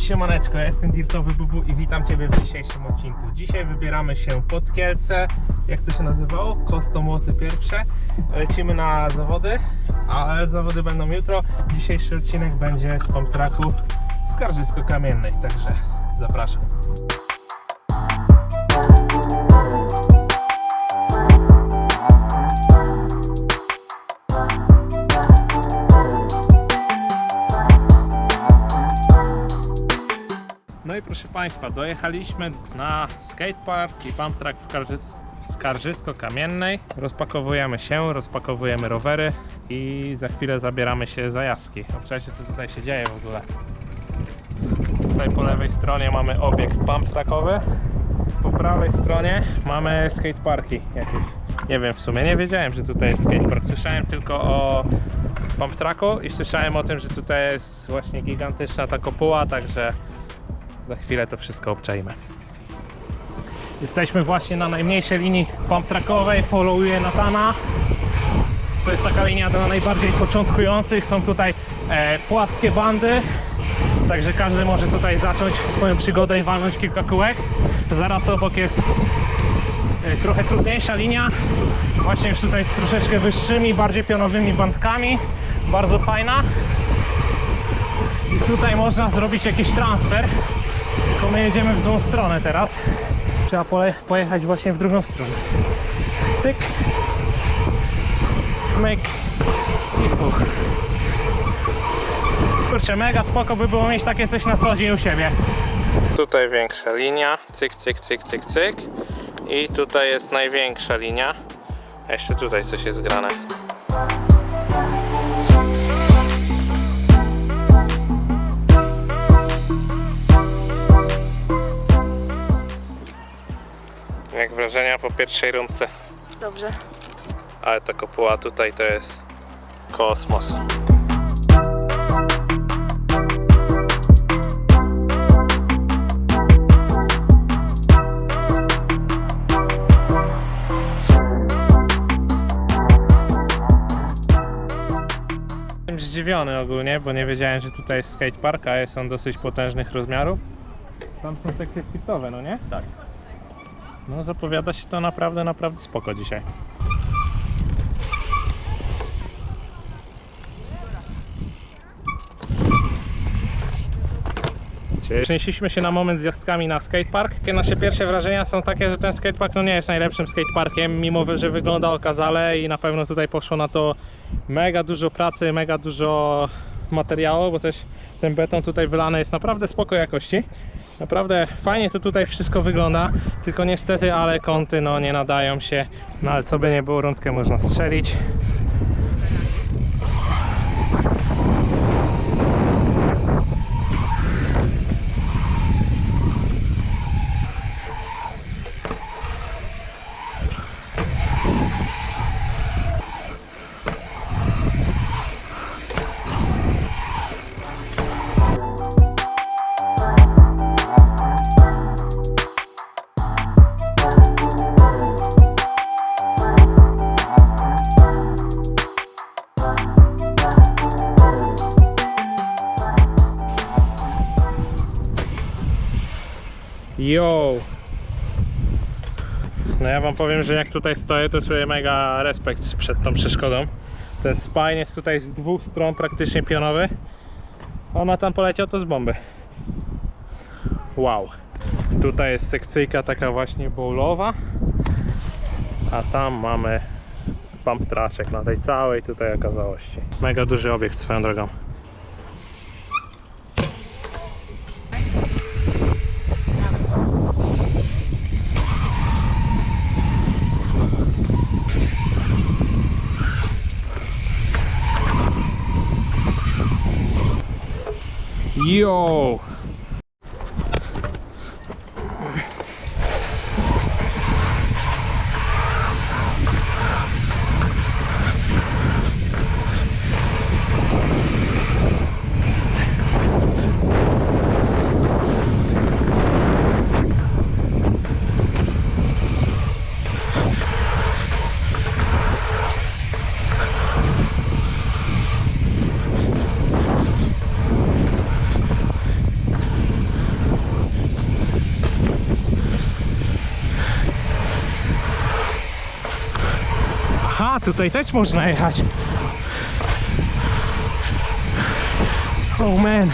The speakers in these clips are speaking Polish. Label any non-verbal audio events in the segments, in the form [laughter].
Siemaneczko, ja jestem Dirtowy Bubu i witam Ciebie w dzisiejszym odcinku. Dzisiaj wybieramy się pod Kielce, jak to się nazywało? Kostomoty pierwsze. Lecimy na zawody, ale zawody będą jutro. Dzisiejszy odcinek będzie z pump tracku z Karżysko-Kamiennej, także zapraszam. No i proszę Państwa, dojechaliśmy na skatepark i pump track w w Skarżysko-Kamiennej. Rozpakowujemy się, rozpakowujemy rowery i za chwilę zabieramy się za jaski. Obczajcie co tutaj się dzieje w ogóle. Tutaj po lewej stronie mamy obiekt pump trackowy. Po prawej stronie mamy skateparki jakieś. Nie wiem w sumie, nie wiedziałem, że tutaj jest skatepark. Słyszałem tylko o pump i słyszałem o tym, że tutaj jest właśnie gigantyczna ta kopuła, także za chwilę to wszystko obczajmy. Jesteśmy właśnie na najmniejszej linii pump trackowej, followuję Natana. To jest taka linia dla najbardziej początkujących. Są tutaj e, płaskie bandy, także każdy może tutaj zacząć swoją przygodę i walnąć kilka kółek. Zaraz obok jest e, trochę trudniejsza linia, właśnie już tutaj z troszeczkę wyższymi, bardziej pionowymi bandkami. Bardzo fajna. I tutaj można zrobić jakiś transfer. Tylko my jedziemy w złą stronę teraz. Trzeba pojechać właśnie w drugą stronę. Cyk. Myk. I puch. Kurczę, mega spoko by było mieć takie coś na co dzień u siebie. Tutaj większa linia. Cyk, cyk, cyk, cyk, cyk. I tutaj jest największa linia. A jeszcze tutaj coś jest grane. Jak wrażenia po pierwszej rundce. Dobrze. Ale ta kopuła tutaj to jest kosmos. Zdziwiony ogólnie, bo nie wiedziałem, że tutaj jest skatepark, a jest on dosyć potężnych rozmiarów. Tam są sekcje skitowe, no nie? Tak. No zapowiada się to naprawdę, naprawdę spoko dzisiaj. Przenieśliśmy się na moment z jazdkami na skatepark. Nasze pierwsze wrażenia są takie, że ten skatepark no nie jest najlepszym skateparkiem, mimo że wygląda okazale i na pewno tutaj poszło na to mega dużo pracy, mega dużo materiału, bo też ten beton tutaj wylany jest naprawdę spoko jakości. Naprawdę fajnie to tutaj wszystko wygląda, tylko niestety, ale kąty no nie nadają się, no ale co by nie było, rundkę można strzelić. Yo! No ja wam powiem, że jak tutaj stoję, to czuję mega respekt przed tą przeszkodą. Ten spine jest tutaj z dwóch stron praktycznie pionowy. Ona tam poleciał to z bomby. Wow. Tutaj jest sekcyjka taka właśnie bowlowa. A tam mamy pump traszek na tej całej tutaj okazałości. Mega duży obiekt swoją drogą. Yo! Tutaj też można jechać. Oh man.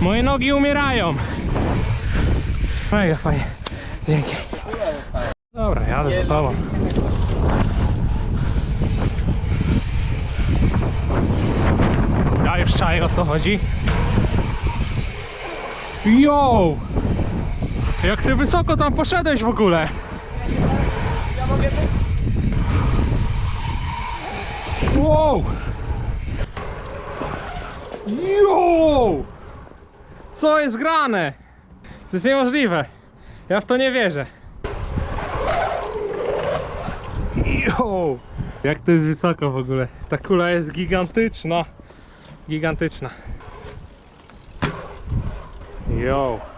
Moje nogi umierają. Mega fajnie. Dzięki. Dobra, jadę za tobą. Ja już czaję o co chodzi. Yo! Jak ty wysoko tam poszedłeś w ogóle? Wow! Yo! Co jest grane? To jest niemożliwe. Ja w to nie wierzę. Yo! Jak to jest wysoko w ogóle. Ta kula jest gigantyczna. Gigantyczna. Yo!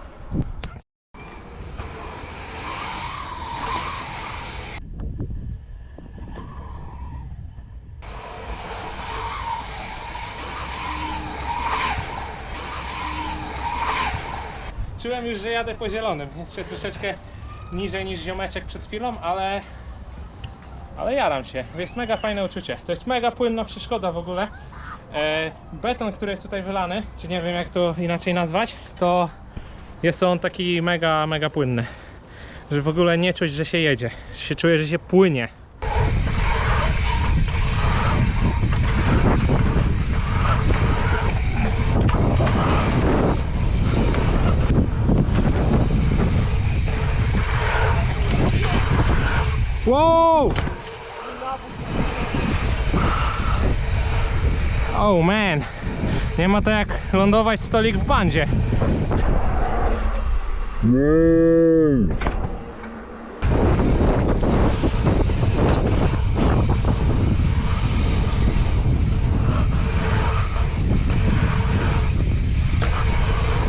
Czułem już, że jadę po zielonym. Się troszeczkę niżej niż ziomeczek przed chwilą, ale ale jaram się. Jest mega fajne uczucie. To jest mega płynna przeszkoda w ogóle. E, beton, który jest tutaj wylany, czy nie wiem jak to inaczej nazwać, to jest on taki mega, mega płynny. Że w ogóle nie czuć, że się jedzie. Się czuje, że się płynie. Wow! Nie ma to jak lądować stolik w bandzie.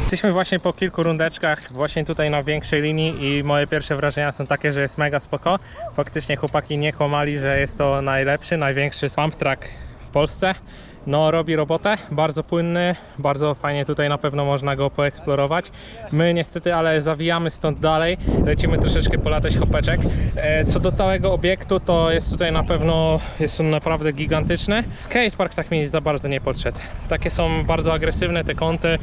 Jesteśmy właśnie po kilku rundeczkach, właśnie tutaj na większej linii i moje pierwsze wrażenia są takie, że jest mega spoko. Faktycznie chłopaki nie kłamali, że jest to najlepszy, największy pump track w Polsce. No robi robotę, bardzo płynny, bardzo fajnie tutaj na pewno można go poeksplorować. My niestety, ale zawijamy stąd dalej, lecimy troszeczkę polatać hopeczek. E, Co do całego obiektu, to jest tutaj na pewno, jest on naprawdę gigantyczny. Skatepark tak mi za bardzo nie podszedł. Takie są bardzo agresywne te kąty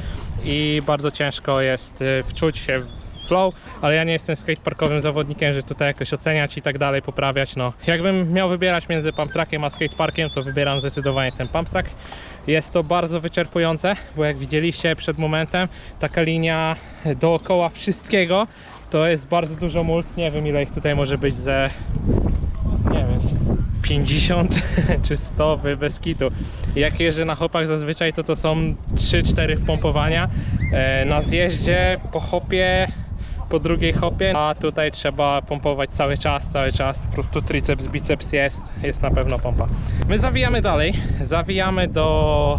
i bardzo ciężko jest e, wczuć się w flow, ale ja nie jestem skateparkowym zawodnikiem, że tutaj jakoś oceniać i tak dalej, poprawiać. No, jakbym miał wybierać między pump trackiem a skateparkiem, to wybieram zdecydowanie ten pump track. Jest to bardzo wyczerpujące, bo jak widzieliście przed momentem, taka linia dookoła wszystkiego to jest bardzo dużo mult. Nie wiem ile ich tutaj może być ze nie wiem, 50 [laughs] czy 100 by- bez kitu. Jak jeżdżę na hopach zazwyczaj to to są 3-4 wpompowania. E, Na zjeździe po hopie po drugiej hopie, a tutaj trzeba pompować cały czas, cały czas, po prostu triceps, biceps jest, jest na pewno pompa. My zawijamy dalej, zawijamy do...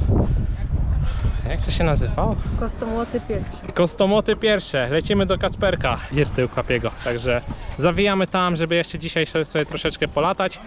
jak to się nazywało? Kostomłoty pierwszy. Kostomoty pierwsze, lecimy do Kacperka, Wiertył Kapiego, także zawijamy tam, żeby jeszcze dzisiaj sobie troszeczkę polatać.